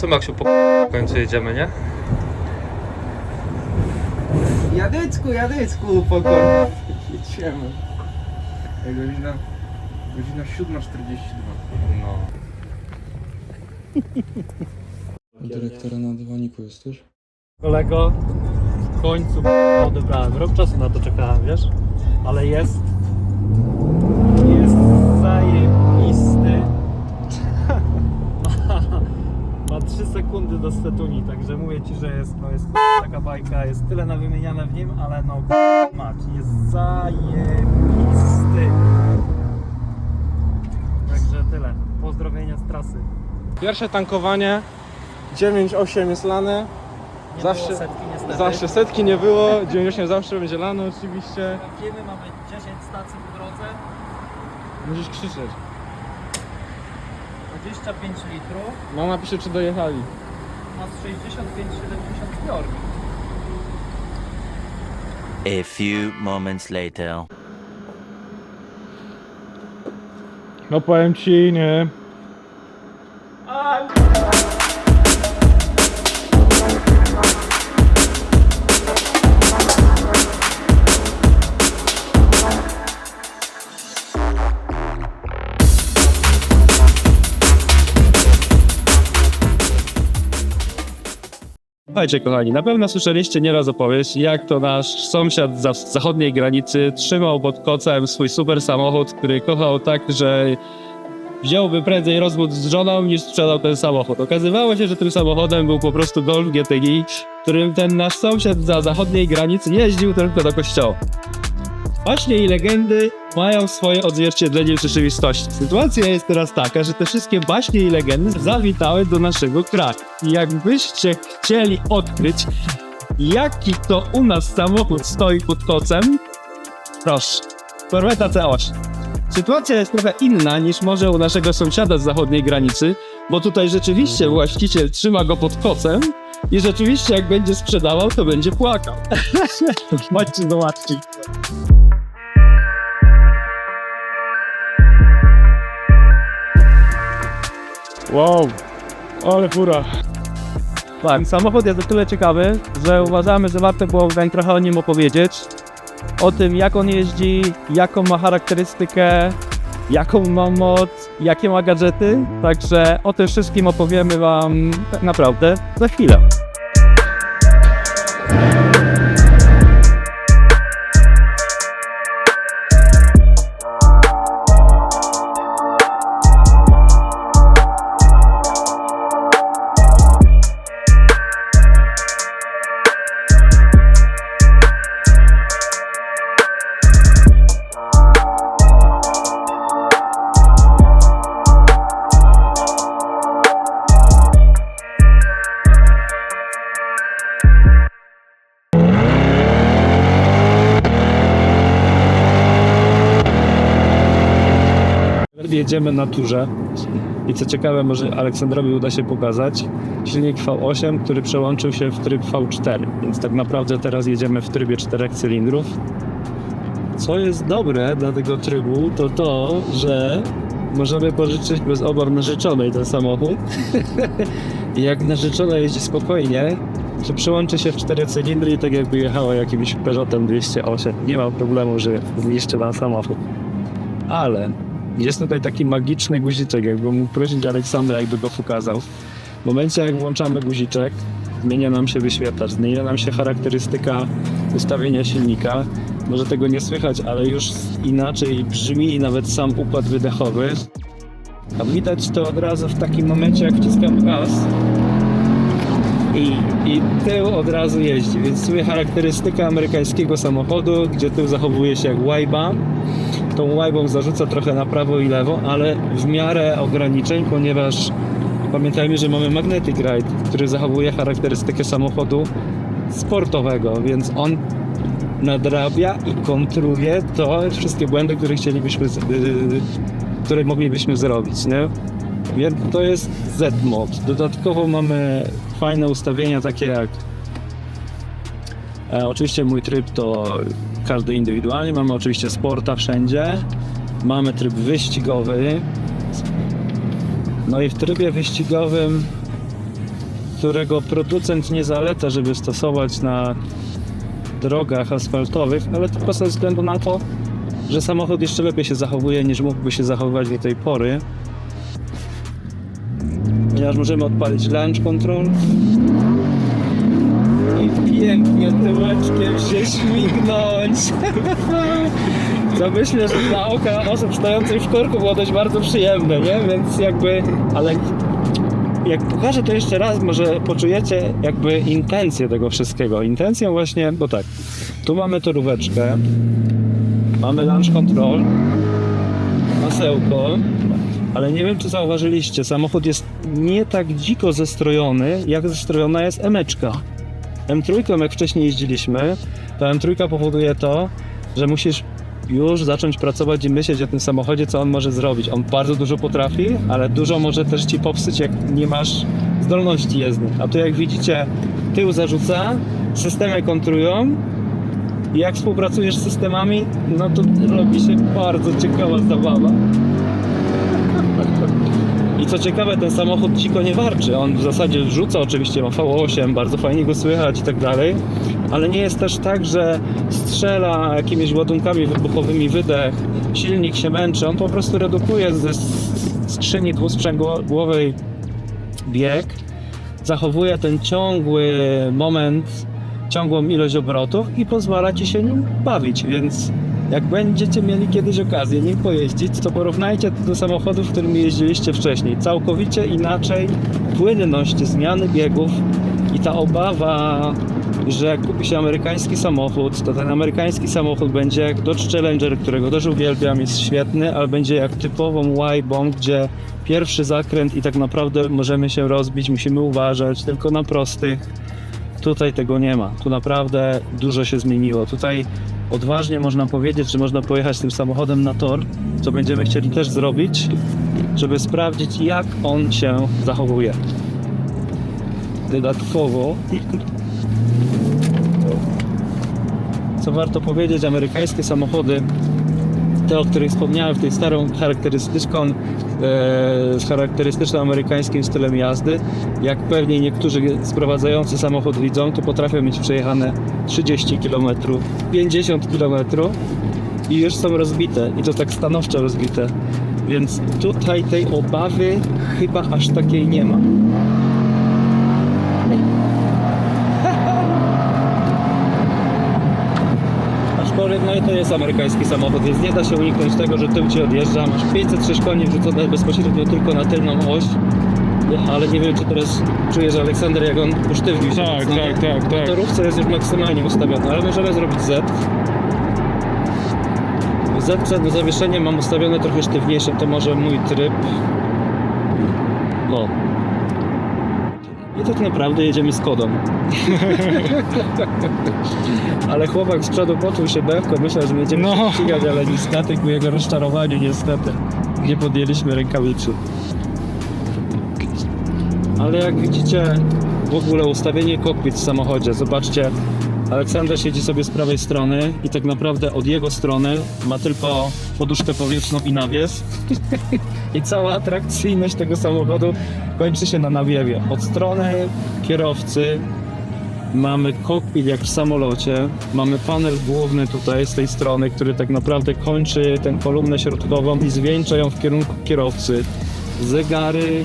Co Maksiu, po końcu jedziemy, nie? Jadecku, Jadecku, pokornie. Jedziemy. Ej, Godzina, godzina 7.42. No. U dyrektora na dywaniku jesteś? Kolego, w końcu odebrałem. Rok czasu na to czekałem, wiesz? Ale jest. Jest sekundy do stetuni, także mówię ci, że jest, no jest taka bajka, jest tyle na wymieniane w nim, ale no mać, jest zajebisty. Także tyle. Pozdrowienia z trasy. Pierwsze tankowanie. 9,8 jest lane. Nie Zawsze- setki niestety. Zawsze setki nie było. 9,8 zawsze będzie lane oczywiście. Trafimy, mamy 10 stacji po drodze, Musisz krzyczeć. 25 litrów, Mama pisze czy dojechali. Ma 65-70 zbiornik. A few moments later. No powiem ci, nie. Słuchajcie kochani, na pewno słyszeliście nieraz opowieść, jak to nasz sąsiad za- zachodniej granicy trzymał pod kocem swój super samochód, który kochał tak, że wziąłby prędzej rozwód z żoną niż sprzedał ten samochód. Okazywało się, że tym samochodem był po prostu Golf GTI, którym ten nasz sąsiad za zachodniej granicy jeździł tylko do kościoła. Właśnie i legendy mają swoje odzwierciedlenie w rzeczywistości. Sytuacja jest teraz taka, że te wszystkie baśnie i legendy zawitały do naszego kraju. I jakbyście chcieli odkryć, jaki to u nas samochód stoi pod kocem, proszę, Corvetta C8. Sytuacja jest trochę inna niż może u naszego sąsiada z zachodniej granicy, bo tutaj rzeczywiście właściciel trzyma go pod kocem i rzeczywiście jak będzie sprzedawał, to będzie płakał. Chodźcie zobaczcie. Wow, ale fura. Tak, samochód jest o tyle ciekawy, że uważamy, że warto byłoby trochę o nim opowiedzieć. O tym, jak on jeździ, jaką ma charakterystykę, jaką ma moc, jakie ma gadżety. Także o tym wszystkim opowiemy Wam tak naprawdę za chwilę. Jedziemy na turze i co ciekawe, może Aleksandrowi uda się pokazać, silnik V8, który przełączył się w tryb V4, więc tak naprawdę teraz jedziemy w trybie czterech cylindrów. Co jest dobre dla tego trybu, to to, że możemy pożyczyć bez obaw narzeczonej ten samochód. I jak narzeczona jeździ spokojnie, to przełączy się w cztery cylindry i tak jakby jechała jakimś Peugeotem 208. Nie ma problemu, że zniszczy nam samochód. Ale jest tutaj taki magiczny guziczek, jakby mógł prosić Aleksandra, jakby go pokazał. W momencie, jak włączamy guziczek, zmienia nam się wyświetlacz, zmienia nam się charakterystyka ustawienia silnika. Może tego nie słychać, ale już inaczej brzmi nawet sam układ wydechowy. A widać to od razu w takim momencie, jak wciskam gaz i, i tył od razu jeździ, więc sobie charakterystyka amerykańskiego samochodu, gdzie tył zachowuje się jak łajba, tą łajbą zarzuca trochę na prawo i lewo, ale w miarę ograniczeń, ponieważ pamiętajmy, że mamy Magnetic Ride, który zachowuje charakterystykę samochodu sportowego, więc on nadrabia i kontruje to wszystkie błędy, które chcielibyśmy, yy, które moglibyśmy zrobić, nie? Więc to jest Z-Mod. Dodatkowo mamy fajne ustawienia takie jak E, oczywiście mój tryb to każdy indywidualnie. Mamy oczywiście sporta wszędzie. Mamy tryb wyścigowy. No i w trybie wyścigowym którego producent nie zaleca, żeby stosować na drogach asfaltowych, ale tylko ze względu na to, że samochód jeszcze lepiej się zachowuje niż mógłby się zachowywać do tej pory. Ponieważ możemy odpalić launch control pięknie tyłeczkiem się śmignąć. Co myślę, że dla oka osób stojących w korku było dość bardzo przyjemne, nie? Więc jakby, ale jak pokażę to jeszcze raz, może poczujecie jakby intencję tego wszystkiego. Intencją właśnie, bo tak, tu mamy toróweczkę, mamy launch control, masełko, ale nie wiem, czy zauważyliście, samochód jest nie tak dziko zestrojony, jak zestrojona jest emeczka. M3, jak wcześniej jeździliśmy, to M3 powoduje to, że musisz już zacząć pracować i myśleć o tym samochodzie, co on może zrobić. On bardzo dużo potrafi, ale dużo może też ci popsuć, jak nie masz zdolności jezdnych. A tu jak widzicie, tył zarzuca, systemy kontrują i jak współpracujesz z systemami, no to robi się bardzo ciekawa zabawa. Co ciekawe, ten samochód dziko nie warczy. On w zasadzie rzuca, oczywiście ma V8, bardzo fajnie go słychać i tak dalej, ale nie jest też tak, że strzela jakimiś ładunkami wybuchowymi wydech, silnik się męczy. On po prostu redukuje ze skrzyni dwusprzęgłowej bieg, zachowuje ten ciągły moment, ciągłą ilość obrotów i pozwala ci się nim bawić, więc jak będziecie mieli kiedyś okazję nim pojeździć, to porównajcie to do samochodów, którymi jeździliście wcześniej. Całkowicie inaczej płynność zmiany biegów i ta obawa, że jak kupi się amerykański samochód, to ten amerykański samochód będzie jak Dodge Challenger, którego też uwielbiam, jest świetny, ale będzie jak typową Y-bomb, gdzie pierwszy zakręt i tak naprawdę możemy się rozbić, musimy uważać tylko na prostych. Tutaj tego nie ma. Tu naprawdę dużo się zmieniło. Tutaj odważnie można powiedzieć, że można pojechać tym samochodem na tor, co będziemy chcieli też zrobić, żeby sprawdzić, jak on się zachowuje. Dodatkowo, co warto powiedzieć, amerykańskie samochody, te, o których wspomniałem, w tej starą charakterystyczną, e, z charakterystycznym amerykańskim stylem jazdy, jak pewnie niektórzy sprowadzający samochód widzą, to potrafią mieć przejechane 30 km, 50 km i już są rozbite i to tak stanowczo rozbite. Więc tutaj tej obawy chyba aż takiej nie ma. Aczkolwiek no i to jest amerykański samochód, więc nie da się uniknąć tego, że tył ci odjeżdża. Masz 506 koni wrzucone bezpośrednio tylko na tylną oś. Ale nie wiem, czy teraz czujesz Aleksander, jak on usztywnił się. Tak, mocno. tak, tak, tak. torówce jest już maksymalnie ustawione, ale możemy zrobić Z. Z do zawieszenia mam ustawione trochę sztywniejsze, to może mój tryb. No. I tak naprawdę jedziemy z kodą. ale chłopak z przodu poczuł się bewko, myślał, że będziemy No. się ścigać, ale niestety ku jego rozczarowaniu niestety nie podjęliśmy rękawicy. Ale jak widzicie, w ogóle ustawienie kokpit w samochodzie, zobaczcie, Aleksander siedzi sobie z prawej strony i tak naprawdę od jego strony ma tylko poduszkę powietrzną i nawies. I cała atrakcyjność tego samochodu kończy się na nawiewie. Od strony kierowcy mamy kokpit jak w samolocie, mamy panel główny tutaj z tej strony, który tak naprawdę kończy tę kolumnę środkową i zwieńcza ją w kierunku kierowcy. Zegary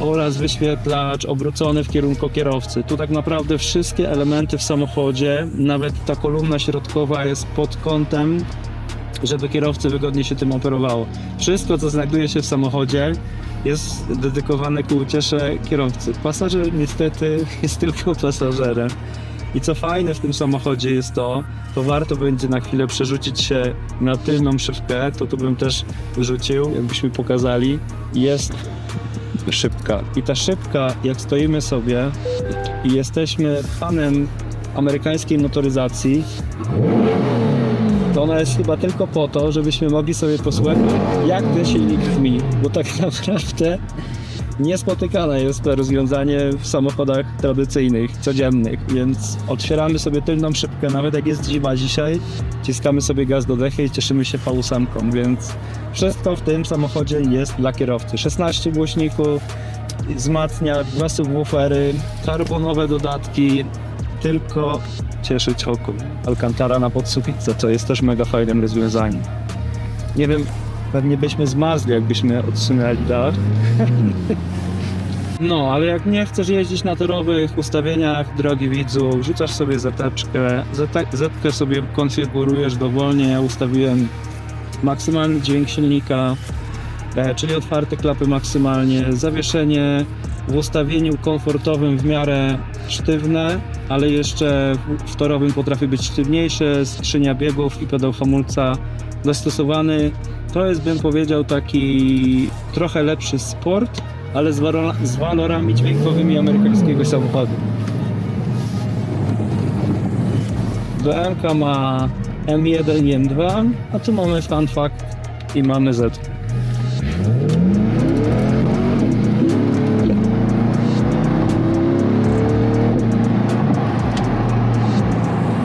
oraz wyświetlacz obrócony w kierunku kierowcy. Tu tak naprawdę wszystkie elementy w samochodzie, nawet ta kolumna środkowa jest pod kątem, żeby kierowcy wygodnie się tym operowało. Wszystko, co znajduje się w samochodzie, jest dedykowane ku uciesze kierowcy. Pasażer niestety jest tylko pasażerem. I co fajne w tym samochodzie jest to, to warto będzie na chwilę przerzucić się na tylną szybkę, to tu bym też wyrzucił, jakbyśmy pokazali. Jest szybka. I ta szybka, jak stoimy sobie i jesteśmy fanem amerykańskiej motoryzacji, to ona jest chyba tylko po to, żebyśmy mogli sobie posłuchać, jak ten silnik brzmi, bo tak naprawdę niespotykane jest to rozwiązanie w samochodach tradycyjnych, codziennych, więc otwieramy sobie tylną szybkę, nawet jak jest zima dzisiaj, ciskamy sobie gaz do dechy i cieszymy się V8, więc wszystko w tym samochodzie jest dla kierowcy. 16 głośników, wzmacnia, dwa subwoofery, karbonowe dodatki, tylko cieszyć oko. Alcantara na podsuficie, co jest też mega fajnym rozwiązaniem. Nie wiem, pewnie byśmy zmarzli, jakbyśmy odsunęli dach. No, ale jak nie chcesz jeździć na torowych ustawieniach, drogi widzu, rzucasz sobie zeteczkę, zete- zetkę sobie konfigurujesz dowolnie, ja ustawiłem maksymalny dźwięk silnika, e, czyli otwarte klapy maksymalnie, zawieszenie w ustawieniu komfortowym w miarę sztywne, ale jeszcze w torowym potrafi być sztywniejsze, skrzynia biegów i pedał hamulca dostosowany. To jest, bym powiedział, taki trochę lepszy sport, ale z, waro- z walorami dźwiękowymi amerykańskiego samochodu. BMK ma M1 i M2, a tu mamy fun fact i mamy Z.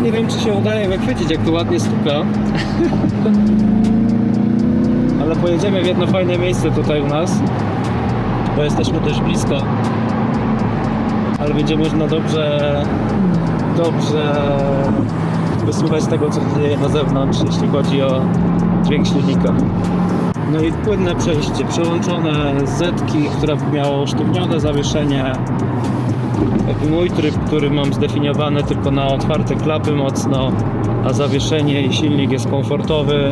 Nie wiem, czy się udaje wychwycić, jak to ładnie stuka. Ale pojedziemy w jedno fajne miejsce tutaj u nas, bo jesteśmy dość blisko. Ale będzie można dobrze, dobrze wysłuchać tego, co się dzieje na zewnątrz, jeśli chodzi o dźwięk silnika. No i płynne przejście, przełączone zetki, która miała sztywnione zawieszenie. Mój tryb, który mam zdefiniowany tylko na otwarte klapy mocno, a zawieszenie i silnik jest komfortowy,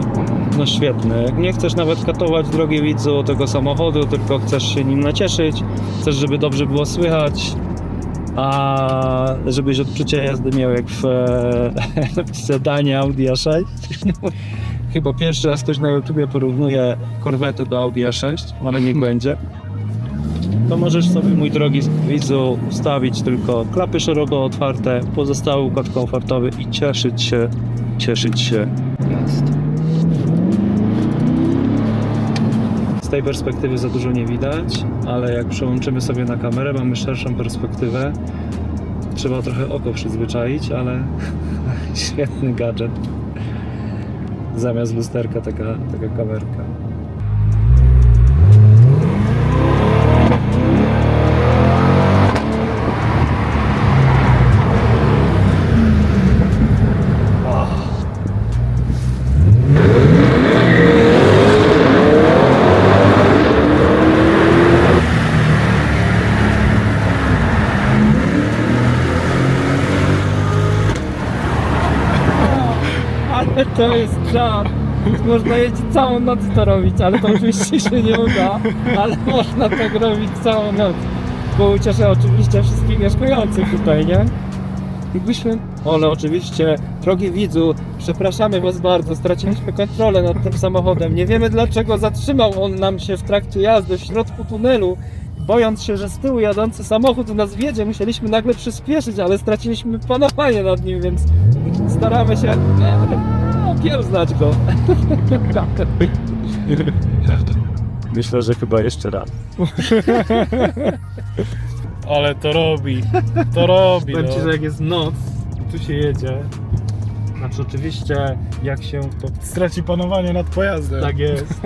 no świetny. Nie chcesz nawet katować, drogi widzu, tego samochodu, tylko chcesz się nim nacieszyć, chcesz, żeby dobrze było słychać, a żebyś odczucie jazdy miał jak w, e, w sedanie Audi A6. Chyba pierwszy raz ktoś na YouTubie porównuje korwetę do Audi A6, ale niech będzie. To możesz sobie, mój drogi widzu, ustawić tylko klapy szeroko otwarte, pozostały układ komfortowy i cieszyć się, cieszyć się jazdą. Tej perspektywy za dużo nie widać, ale jak przełączymy sobie na kamerę, mamy szerszą perspektywę. Trzeba trochę oko przyzwyczaić, ale świetny gadżet. Zamiast lusterka taka, taka kamerka. Ale to jest żart. Można jeździć całą noc to robić, ale to oczywiście się nie uda. Ale można tak robić całą noc. Bo ucieszę oczywiście wszystkich mieszkających tutaj, nie? Jakbyśmy... Ale oczywiście, drogi widzu, przepraszamy Was bardzo, straciliśmy kontrolę nad tym samochodem. Nie wiemy dlaczego zatrzymał on nam się w trakcie jazdy w środku tunelu. Bojąc się, że z tyłu jadący samochód nas wiedzie, musieliśmy nagle przyspieszyć, ale straciliśmy panowanie nad nim, więc staramy się no, okiełznać go. Myślę, że chyba jeszcze raz. Ale to robi, to robi. Powiem no. ci, że jak jest noc, tu się jedzie. Znaczy oczywiście jak się to straci panowanie nad pojazdem. tak jest.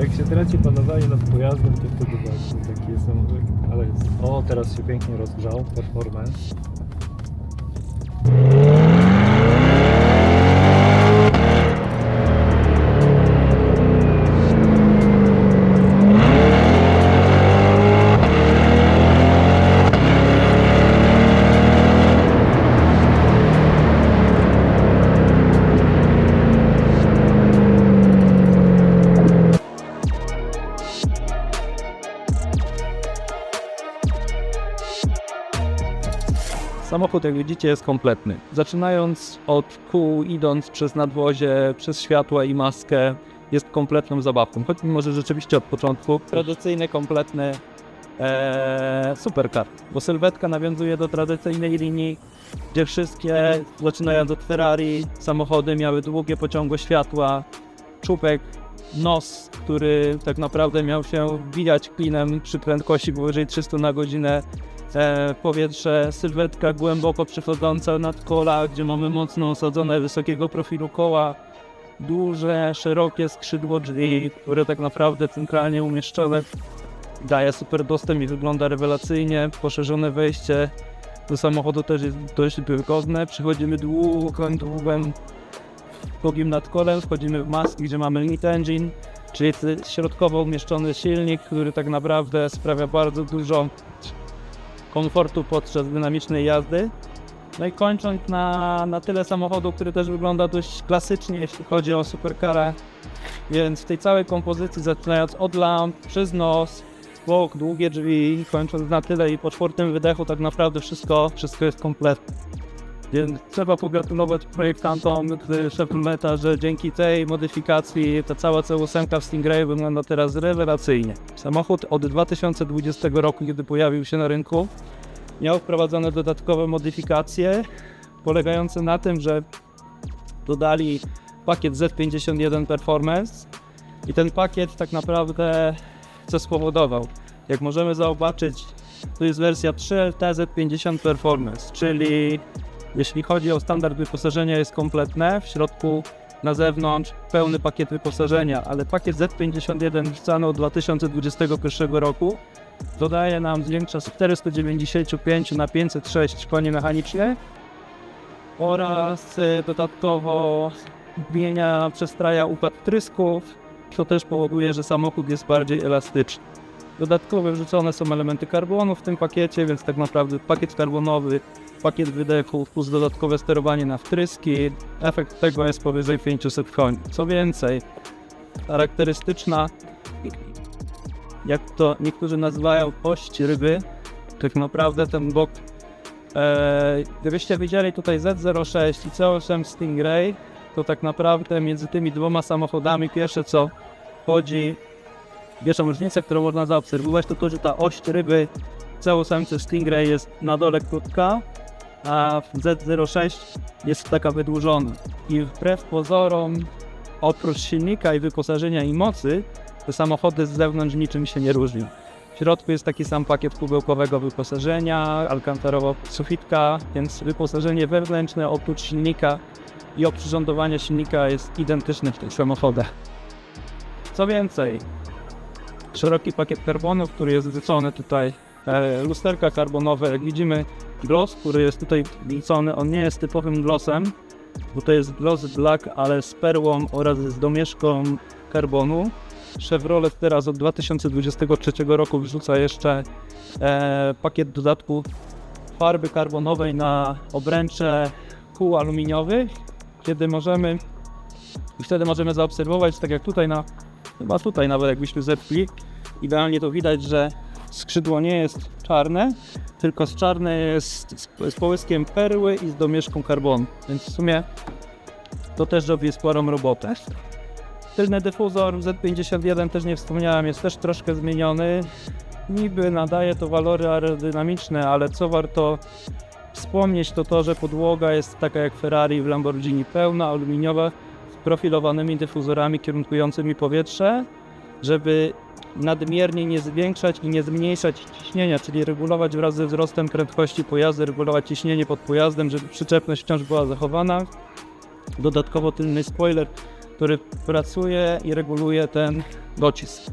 jak się traci panowanie nad pojazdem, to wtedy właśnie taki jest samochód. Ale jest. O, teraz się pięknie rozgrzał. Performance. Samochód, jak widzicie, jest kompletny. Zaczynając od kół, idąc przez nadwozie, przez światła i maskę, jest kompletną zabawką. Choć mimo, że rzeczywiście od początku tradycyjny, kompletny e, supercar, bo sylwetka nawiązuje do tradycyjnej linii, gdzie wszystkie, zaczynając od Ferrari, samochody miały długie, pociągłe światła, czubek, nos, który tak naprawdę miał się wbijać klinem przy prędkości powyżej 300 na godzinę e, powietrze, sylwetka głęboko przechodząca nad kola, gdzie mamy mocno osadzone wysokiego profilu koła, duże, szerokie skrzydło drzwi, które tak naprawdę centralnie umieszczone daje super dostęp i wygląda rewelacyjnie. Poszerzone wejście do samochodu też jest dość wygodne. Przechodzimy długą, długą drugim nadkolem, wchodzimy w maski, gdzie mamy limit engine, czyli środkowo umieszczony silnik, który tak naprawdę sprawia bardzo dużo komfortu podczas dynamicznej jazdy. No i kończąc na, na tyle samochodu, który też wygląda dość klasycznie, jeśli chodzi o supercarę. Więc w tej całej kompozycji, zaczynając od lamp, przez nos, bok, długie drzwi, kończąc na tyle i po czwartym wydechu tak naprawdę wszystko, wszystko jest kompletne. Więc trzeba pogratulować projektantom Chevroleta, że dzięki tej modyfikacji ta cała C8 w Stingray wygląda teraz rewelacyjnie. Samochód od 2020 roku, kiedy pojawił się na rynku, miał wprowadzone dodatkowe modyfikacje polegające na tym, że dodali pakiet Z51 Performance i ten pakiet tak naprawdę co spowodował? Jak możemy zobaczyć, to jest wersja 3LT Z50 Performance, czyli jeśli chodzi o standard wyposażenia jest kompletne, w środku na zewnątrz pełny pakiet wyposażenia, ale pakiet Z51 wrzucany od 2021 roku dodaje nam zwiększa z 495 na 506 koni mechanicznych oraz y, dodatkowo zmienia, przestraja układ trysków, co też powoduje, że samochód jest bardziej elastyczny. Dodatkowo wrzucone są elementy karbonu w tym pakiecie, więc tak naprawdę pakiet karbonowy, pakiet wydechów plus dodatkowe sterowanie na wtryski. Efekt tego jest powyżej 500 koni. Co więcej, charakterystyczna, jak to niektórzy nazywają ość ryby, tak naprawdę ten bok e, Gdybyście widzieli tutaj Z06 i C8 Stingray, to tak naprawdę między tymi dwoma samochodami pierwsze co chodzi, pierwszą różnicę, którą można zaobserwować, to to, że ta oś ryby C8 Stingray jest na dole krótka, a w Z06 jest taka wydłużona. I wbrew pozorom, oprócz silnika i wyposażenia i mocy, te samochody z zewnątrz niczym się nie różnią. W środku jest taki sam pakiet kubełkowego wyposażenia, alkantarowa sufitka, więc wyposażenie wewnętrzne oprócz silnika i oprzyrządowania silnika jest identyczne w tych samochodach. Co więcej, szeroki pakiet karbonów, który jest wrzucony tutaj, lusterka karbonowe, jak widzimy gloss, który jest tutaj wrzucony, on nie jest typowym glossem, bo to jest gloss black, ale z perłą oraz z domieszką karbonu. Chevrolet teraz od 2023 roku wrzuca jeszcze e, pakiet dodatku farby karbonowej na obręcze kół aluminiowych, kiedy możemy i wtedy możemy zaobserwować, tak jak tutaj na chyba tutaj nawet jakbyśmy zepli, idealnie to widać, że skrzydło nie jest czarne, tylko z czarne jest z, z połyskiem perły i z domieszką karbonu, więc w sumie to też robi sporą robotę. Tylny dyfuzor Z51 też nie wspomniałem, jest też troszkę zmieniony. Niby nadaje to walory aerodynamiczne, ale co warto wspomnieć to to, że podłoga jest taka jak Ferrari w Lamborghini, pełna, aluminiowa, z profilowanymi dyfuzorami kierunkującymi powietrze, żeby nadmiernie nie zwiększać i nie zmniejszać ciśnienia, czyli regulować wraz ze wzrostem prędkości pojazdu, regulować ciśnienie pod pojazdem, żeby przyczepność wciąż była zachowana. Dodatkowo tylny spoiler, który pracuje i reguluje ten docisk.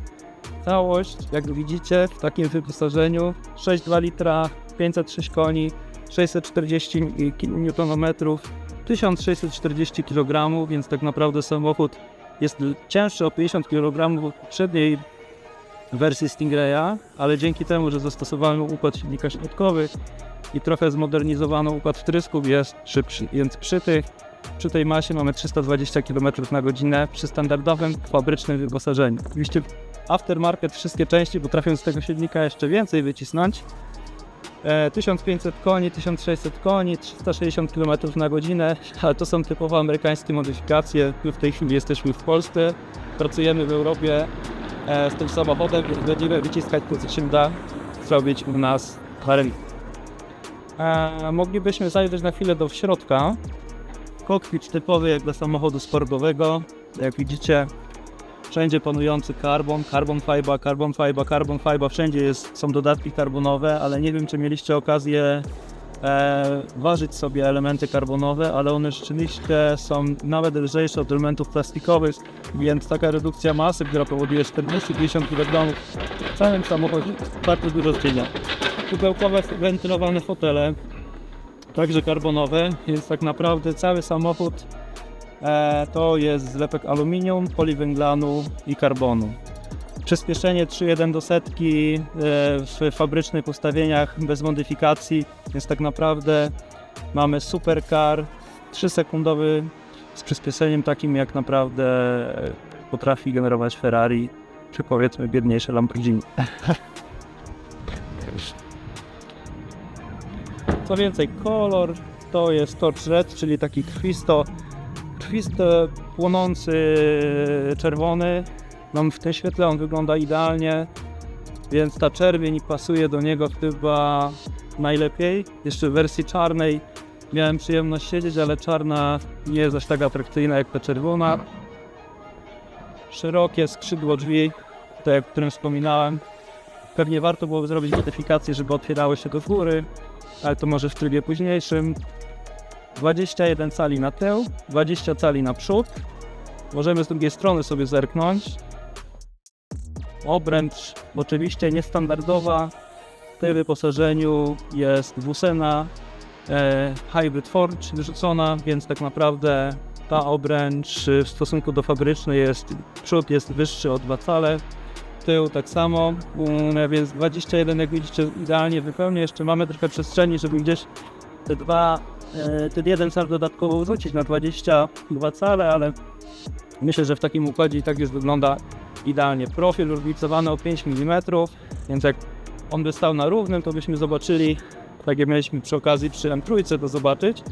Całość, jak widzicie, w takim wyposażeniu 6,2 litra, 506 koni, 640 Nm, 1640 kg, więc tak naprawdę samochód jest cięższy o 50 kg od poprzedniej wersji Stingraya, ale dzięki temu, że zastosowano układ silnika środkowy i trochę zmodernizowano układ wtrysków jest szybszy, więc przy tych przy tej masie mamy 320 km na godzinę przy standardowym fabrycznym wyposażeniu. Oczywiście aftermarket wszystkie części potrafią z tego silnika jeszcze więcej wycisnąć. E, 1500 koni, 1600 koni, 360 km na godzinę, ale to są typowo amerykańskie modyfikacje. W tej chwili jesteśmy w Polsce, pracujemy w Europie e, z tym samochodem, będziemy wyciskać to, co się da zrobić u nas na rynku. E, moglibyśmy zajrzeć na chwilę do środka. Kokpit typowy jak dla samochodu sportowego. Jak widzicie, wszędzie panujący karbon, carbon fiber, carbon fiber, carbon fiber, wszędzie jest, są dodatki karbonowe, ale nie wiem, czy mieliście okazję e, ważyć sobie elementy karbonowe, ale one rzeczywiście są nawet lżejsze od elementów plastikowych, więc taka redukcja masy, która powoduje 40-50 kg w całym samochodzie bardzo dużo zmienia. Kubełkowe, wentylowane fotele, także karbonowe, więc tak naprawdę cały samochód e, to jest zlepek aluminium, poliwęglanu i karbonu. Przyspieszenie 3.1 do setki e, w fabrycznych ustawieniach bez modyfikacji, więc tak naprawdę mamy supercar 3-sekundowy z przyspieszeniem takim jak naprawdę e, potrafi generować Ferrari czy powiedzmy biedniejsze Lamborghini. Co więcej, kolor to jest Torch Red, czyli taki krwisto, krwisto płonący czerwony. No, w tym świetle on wygląda idealnie, więc ta czerwień pasuje do niego chyba najlepiej. Jeszcze w wersji czarnej miałem przyjemność siedzieć, ale czarna nie jest aż tak atrakcyjna jak ta czerwona. Szerokie skrzydło drzwi, tak o którym wspominałem. Pewnie warto byłoby zrobić modyfikację, żeby otwierały się do góry, ale to może w trybie późniejszym. 21 cali na tył, 20 cali na przód. Możemy z drugiej strony sobie zerknąć. Obręcz oczywiście niestandardowa. W tym wyposażeniu jest dwusena e, Hybrid Forge wyrzucona, więc tak naprawdę ta obręcz w stosunku do fabrycznej jest, przód jest wyższy o 2 cale, tył tak samo, mm, więc 21 jak widzicie idealnie wypełnia. Jeszcze mamy trochę przestrzeni, żeby gdzieś te dwa, e, ten jeden cal dodatkowo wrzucić na 22 cale, ale myślę, że w takim układzie i tak już wygląda idealnie. Profil różnicowany o 5 mm, więc jak on by stał na równym, to byśmy zobaczyli, tak jak mieliśmy przy okazji przy M3 to zobaczyć,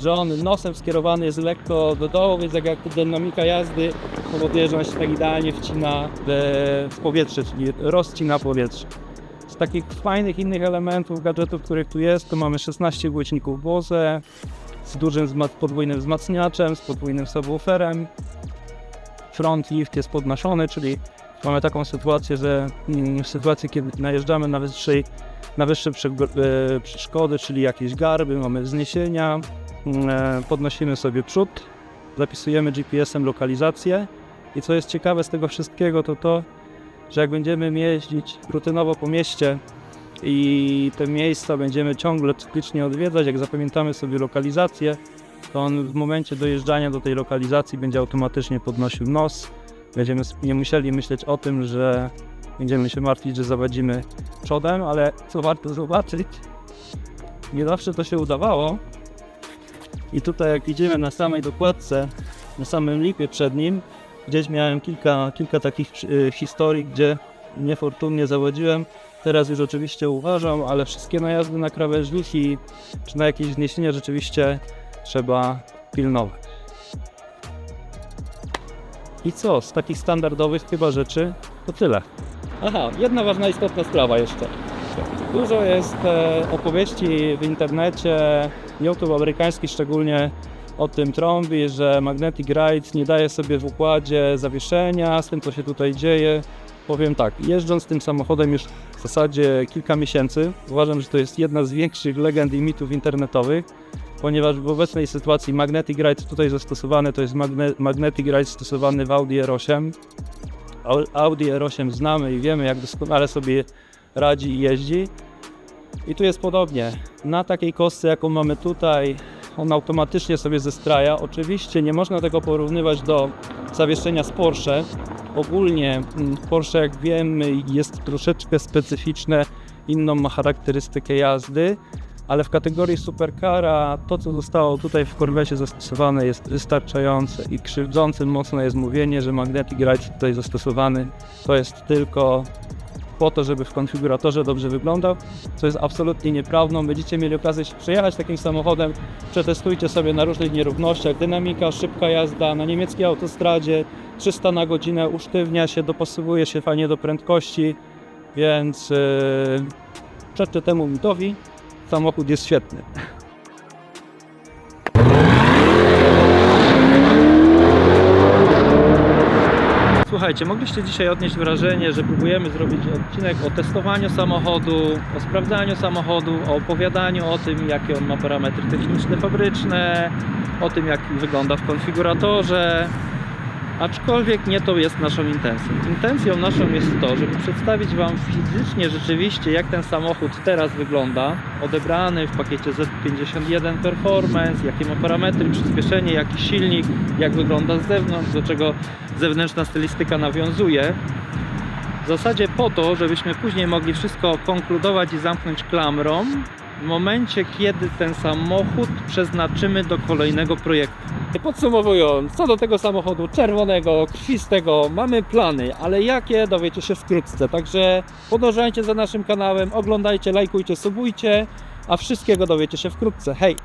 że on nosem skierowany jest lekko do dołu, więc jak, dynamika jazdy powoduje, on się tak idealnie wcina w, powietrze, czyli rozcina powietrze. Z takich fajnych innych elementów, gadżetów, których tu jest, to mamy 16 głośników Bose z dużym podwójnym wzmacniaczem, z podwójnym subwooferem. Front lift jest podnoszony, czyli mamy taką sytuację, że mm, w sytuacji, kiedy najeżdżamy na wyższej na wyższe e, przeszkody, czyli jakieś garby, mamy wzniesienia, mm, e, podnosimy sobie przód, zapisujemy GPS-em lokalizację i co jest ciekawe z tego wszystkiego to to, że jak będziemy jeździć rutynowo po mieście i te miejsca będziemy ciągle cyklicznie odwiedzać, jak zapamiętamy sobie lokalizację, to on w momencie dojeżdżania do tej lokalizacji będzie automatycznie podnosił nos. Będziemy nie musieli myśleć o tym, że będziemy się martwić, że zawadzimy przodem, ale co warto zobaczyć, nie zawsze to się udawało. I tutaj jak idziemy na samej dokładce, na samym lipie przed nim, gdzieś miałem kilka, kilka takich y, historii, gdzie niefortunnie zawodziłem. Teraz już oczywiście uważam, ale wszystkie najazdy na krawężniki czy na jakieś wzniesienia rzeczywiście trzeba pilnować. I co, z takich standardowych chyba rzeczy to tyle. Aha, jedna ważna istotna sprawa jeszcze. Dużo jest e, opowieści w internecie, YouTube amerykański szczególnie o tym trąbi, że Magnetic Ride nie daje sobie w układzie zawieszenia z tym, co się tutaj dzieje. Powiem tak, jeżdżąc tym samochodem już w zasadzie kilka miesięcy, uważam, że to jest jedna z większych legend i mitów internetowych, ponieważ w obecnej sytuacji Magnetic Ride tutaj zastosowany to jest magne Magnetic Ride stosowany w Audi R8. Au- Audi R8 znamy i wiemy, jak doskonale sobie radzi i jeździ. I tu jest podobnie. Na takiej kostce, jaką mamy tutaj, on automatycznie sobie zestraja. Oczywiście nie można tego porównywać do zawieszenia z Porsche. Ogólnie mm, Porsche, jak wiemy, jest troszeczkę specyficzne, inną ma charakterystykę jazdy, ale w kategorii supercara to, co zostało tutaj w Corvette zastosowane jest wystarczające i krzywdzącym mocno jest mówienie, że Magnetic Ride tutaj zastosowany to jest tylko po to, żeby w konfiguratorze dobrze wyglądał, co jest absolutnie nieprawdą. Będziecie mieli okazję się przejechać takim samochodem, przetestujcie sobie na różnych nierównościach, dynamika, szybka jazda na niemieckiej autostradzie, 300 na godzinę, usztywnia się, dopasowuje się fajnie do prędkości, więc yy, przeczę temu mitowi, samochód jest świetny. Słuchajcie, mogliście dzisiaj odnieść wrażenie, że próbujemy zrobić odcinek o testowaniu samochodu, o sprawdzaniu samochodu, o opowiadaniu o tym, jakie on ma parametry techniczne, fabryczne, o tym, jak wygląda w konfiguratorze. Aczkolwiek nie to jest naszą intencją. Intencją naszą jest to, żeby przedstawić Wam fizycznie rzeczywiście, jak ten samochód teraz wygląda, odebrany w pakiecie Z51 Performance, jakie ma parametry, przyspieszenie, jaki silnik, jak wygląda z zewnątrz, do czego zewnętrzna stylistyka nawiązuje. W zasadzie po to, żebyśmy później mogli wszystko konkludować i zamknąć klamrą w momencie, kiedy ten samochód przeznaczymy do kolejnego projektu. Podsumowując, co do tego samochodu czerwonego, krwistego, mamy plany, ale jakie dowiecie się wkrótce. Także podążajcie za naszym kanałem, oglądajcie, lajkujcie, subujcie, a wszystkiego dowiecie się wkrótce. Hej!